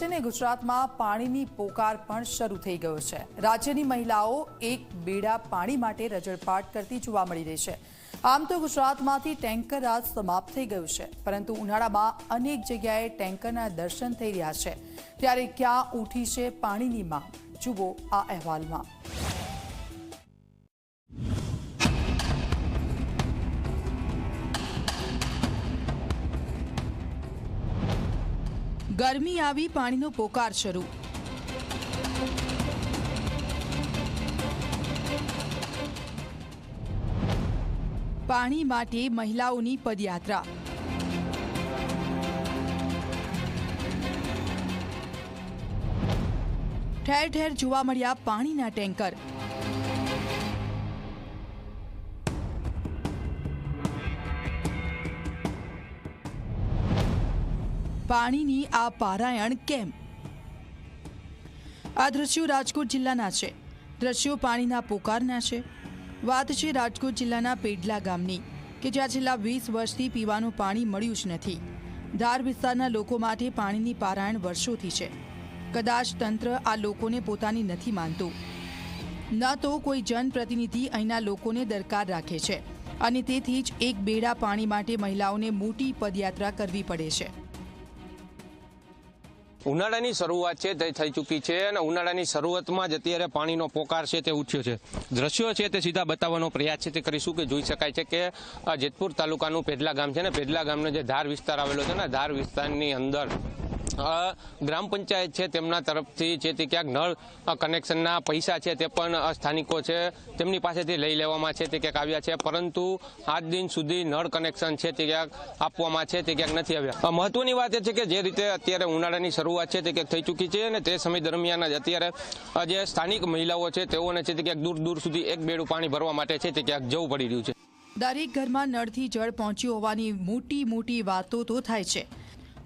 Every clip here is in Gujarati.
છે ગુજરાતમાં પાણીની પોકાર પણ શરૂ થઈ ગયો છે. રાજ્યની મહિલાઓ એક બેડા પાણી માટે રજળપાટ કરતી જોવા મળી રહી છે. આમ તો ગુજરાતમાંથી ટેન્કર રાજ સમાપ્ત થઈ ગયું છે, પરંતુ ઉનાળામાં અનેક જગ્યાએ ટેન્કરના દર્શન થઈ રહ્યા છે. ત્યારે ક્યાં ઉઠી છે પાણીની માંગ? જુઓ આ અહેવાલમાં. ગરમી આવી, પાણીનો પોકાર શરૂ. પાણી માટે મહિલાઓની પદયાત્રા. ઠેર ઠેર જોવા મળ્યા પાણીના ટેન્કર. પાણીની આ પારાયણ કેમ? આ દ્રશ્યો રાજકોટ જિલ્લાના છે. દ્રશ્યો પાણીના પોકારના છે. વાત છે રાજકોટ જિલ્લાના પેડલા ગામની, કે જ્યાં છેલ્લા વીસ વર્ષથી પીવાનું પાણી મળ્યું જ નથી. ધાર વિસ્તારના લોકો માટે પાણીની પારાયણ વર્ષોથી છે. કદાચ તંત્ર આ લોકોને પોતાની નથી માનતું. ન તો કોઈ જનપ્રતિનિધિ અહીંના લોકોને દરકાર રાખે છે. અને તેથી જ એક બેડા પાણી માટે મહિલાઓને મોટી પદયાત્રા કરવી પડે છે. ઉનાળાની શરૂઆત છે, તે થઈ ચૂકી છે અને ઉનાળાની શરૂઆતમાં જ અત્યારે પાણીનો પોકાર છે તે ઉઠ્યો છે. દ્રશ્યો છે તે સીધા બતાવવાનો પ્રયાસ છે તે કરીશું કે જોઈ શકાય છે કે આ જેતપુર તાલુકાનું પેડલા ગામ છે ને પેડલા ગામનો જે ધાર વિસ્તાર આવેલો છે ને ધાર વિસ્તારની અંદર ગ્રામ પંચાયત છે તેમના તરફથી છે તે ક્યાંક નળ કનેક્શનના પૈસા છે તે પણ સ્થાનિકો છે તેમની પાસેથી લઈ લેવામાં છે તે ક્યાંક આવ્યા છે. પરંતુ આજ દિન સુધી નળ કનેક્શન છે તે ક્યાંક આપવામાં છે તે ક્યાંક નથી આવ્યા. મહત્વની વાત એ છે કે જે રીતે અત્યારે ઉનાળાની શરૂઆત છે તે ક્યાંક થઈ ચૂકી છે અને તે સમય દરમિયાન જ અત્યારે જે સ્થાનિક મહિલાઓ છે તેઓને છે તે ક્યાંક દૂર દૂર સુધી એક બેડું પાણી ભરવા માટે છે તે ક્યાંક જવું પડી રહ્યું છે. દરેક ઘરમાં નળથી જળ પહોંચ્યું હોવાની મોટી મોટી વાતો તો થાય છે.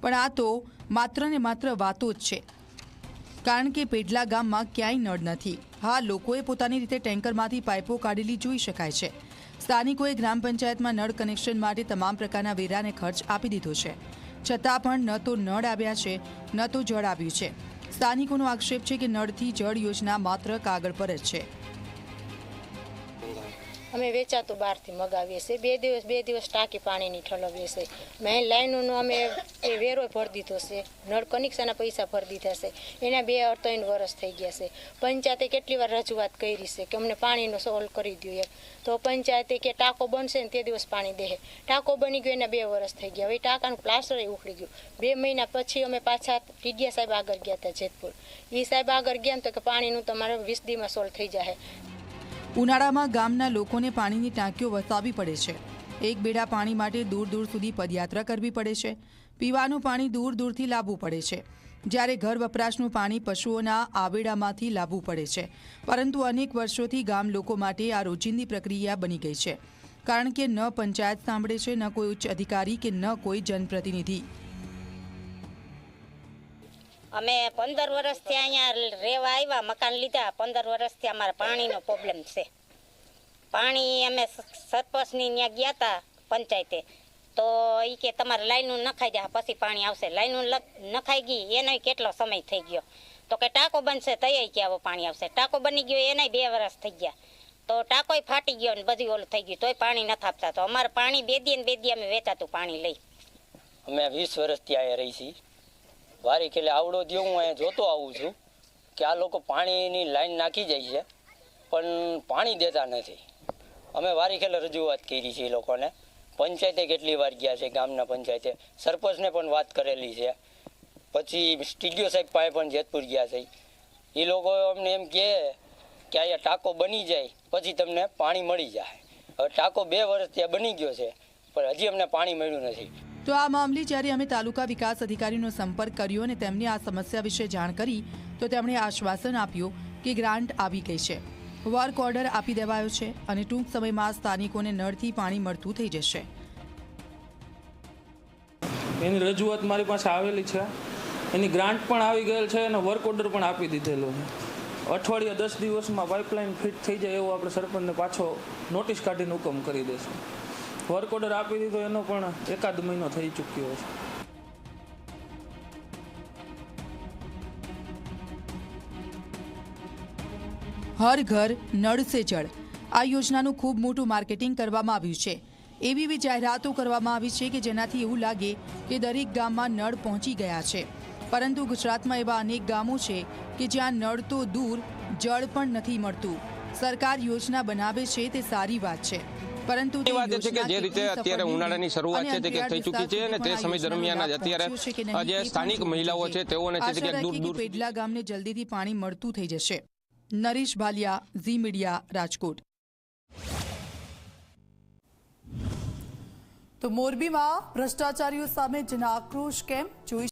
પણ આ તો માત્ર ને માત્ર વાતો જ છે. કારણ કે પેડલા ગામમાં ક્યાંય નળ નથી. હા, લોકોએ પોતાની રીતે ટેન્કરમાંથી પાઇપો કાઢેલી જોઈ શકાય છે. સ્થાનિકોએ ગ્રામ પંચાયતમાં નળ કનેક્શન માટે તમામ પ્રકારના વેરાને ખર્ચ આપી દીધો છે. છતાં પણ ન તો નળ આવ્યા છે, ન તો જળ આવ્યું છે. સ્થાનિકોનો આક્ષેપ છે કે નળથી જળ યોજના માત્ર કાગળ પર જ છે. અમે વેચાતું બહારથી મગાવીએ છીએ. બે દિવસ બે દિવસ ટાંકી પાણીની ઠલવીએ છીએ. મેં લાઈનોનો અમે એ વેરો ભરી દીધો છે. નળ કનેક્શનના પૈસા ભરી દીધા છે. એના બે ત્રણ વર્ષ થઈ ગયા છે. પંચાયતે કેટલી વાર રજૂઆત કરી છે કે અમને પાણીનો સોલ્વ કરી દો એમ. તો પંચાયતે કે ટાંકો બનશે ને તે દિવસ પાણી દે. ટાંકો બની ગયો એના બે વર્ષ થઈ ગયા. હવે ટાંકાનું પ્લાસ્ટર ઉખડી ગયું. બે મહિના પછી અમે પાછા ટીડિયા સાહેબ આગળ ગયા હતા જેતપુર. એ સાહેબ આગળ ગયા તો કે પાણીનું તમારે વીસ દીમાં સોલ્વ થઈ જાય ઉનાળામાં ગામના લોકોને પાણીની ટાંકીઓ વસાવવી પડે છે. એક બેડા પાણી માટે દૂર દૂર સુધી પદયાત્રા કરવી પડે છે. પીવાનું પાણી દૂર દૂરથી લાવવું પડે છે. જ્યારે ઘર વપરાશનું પાણી પશુઓના આવેડામાંથી લાવવું પડે છે. પરંતુ અનેક વર્ષોથી ગામ લોકો માટે આ રોજિંદી પ્રક્રિયા બની ગઈ છે. કારણ કે ન પંચાયત સાંભળે છે, ન કોઈ ઉચ્ચ અધિકારી કે ન કોઈ જનપ્રતિનિધિ. અમે પંદર વર્ષથી અહીંયા રહેવા આવ્યા, મકાન લીધા. પંદર વર્ષથી અમારે પાણીનો પ્રોબ્લેમ છે. પાણી અમે સરપંચની ત્યાં ગયા હતા પંચાયતે. તો એ કે તમારે લાઈનું નખાઈ જાય, પછી પાણી આવશે. લાઈનું નખાઈ ગઈ, એનો કેટલો સમય થઈ ગયો? તો કે ટાંકો બનશે, તૈયાર કે આવો પાણી આવશે. ટાંકો બની ગયો, એનાય બે વર્ષ થઈ ગયા. તો ટાંકોય ફાટી ગયો ને બધું ઓલું થઈ ગયું, તોય પાણી નથી આપતા. તો અમારે પાણી બે દી ને બે દી અમે વેચાતું પાણી લઈ. અમે વીસ વર્ષથી અહીંયા રહી છીએ. વારી ખેલે આવડો થયો હું અહીંયા જોતો આવું છું કે આ લોકો પાણીની લાઈન નાખી જાય છે, પણ પાણી દેતા નથી. અમે વારી ખેલે રજૂઆત કરી છે એ લોકોને. પંચાયતે કેટલી વાર ગયા છે, ગામના પંચાયતે. સરપંચને પણ વાત કરેલી છે. પછી સ્ટીડિયો સાહેબ પાસે પણ જેતપુર ગયા છે. એ લોકો અમને એમ કહે કે અહીંયા ટાંકો બની જાય, પછી તમને પાણી મળી જાય. હવે ટાંકો બે વર્ષ ત્યાં બની ગયો છે, પણ હજી અમને પાણી મળ્યું નથી. તો આ મામલે જ્યારે અમે તાલુકા વિકાસ અધિકારીનો સંપર્ક કર્યો અને તેમને આ સમસ્યા વિશે જાણ કરી, તો તેમણે આશ્વાસન આપ્યું કે ગ્રાન્ટ આવી ગઈ છે. વર્ક ઓર્ડર આપી દેવાયો છે અને ટૂંક સમયમાં સ્થાનિકોને નળથી પાણી મળતું થઈ જશે. એની રજૂઆત મારી પાસે આવેલી છે. એની ગ્રાન્ટ પણ આવી ગયેલ છે અને વર્ક ઓર્ડર પણ આપી દીધેલો છે. અઠવાડિયા દસ દિવસમાં પાઇપલાઇન ફિટ થઈ જાય એવો આપણે સરપંચને પાછો નોટિસ કાઢીને હુકમ કરી દેશું. વર્ક ઓર્ડર આપી દીધો, એનો પણ એકાદ મહિનો થઈ ચૂક્યો છે. હર ઘર નળસે જળ. આ યોજનાનું ખૂબ મોટું માર્કેટિંગ કરવામાં આવ્યું છે. એવી એવી જાહેરાતો કરવામાં આવી છે કે જેનાથી એવું લાગે કે દરેક ગામમાં નળ પહોંચી ગયા છે. પરંતુ ગુજરાતમાં એવા અનેક ગામો છે કે જ્યાં નળ તો દૂર, જળ પણ નથી મળતું. સરકાર યોજના બનાવે છે તે સારી વાત છે. પરંતુ એ વાત છે કે જે રીતે અત્યારે ઉનાળાની શરૂઆત છે તે થઈ ચૂકી છે અને તે સમય દરમિયાન જ અત્યારે જે સ્થાનિક મહિલાઓ છે તેઓને છે કે દૂર દૂર પેડલા ગામને જલ્દીથી પાણી મળતું થઈ જશે. Naresh Bhaliya Zee Media Rajkot. તો મોરબીમાં ભ્રષ્ટાચારીઓ સામે જન આક્રોશ કેમ જોઈ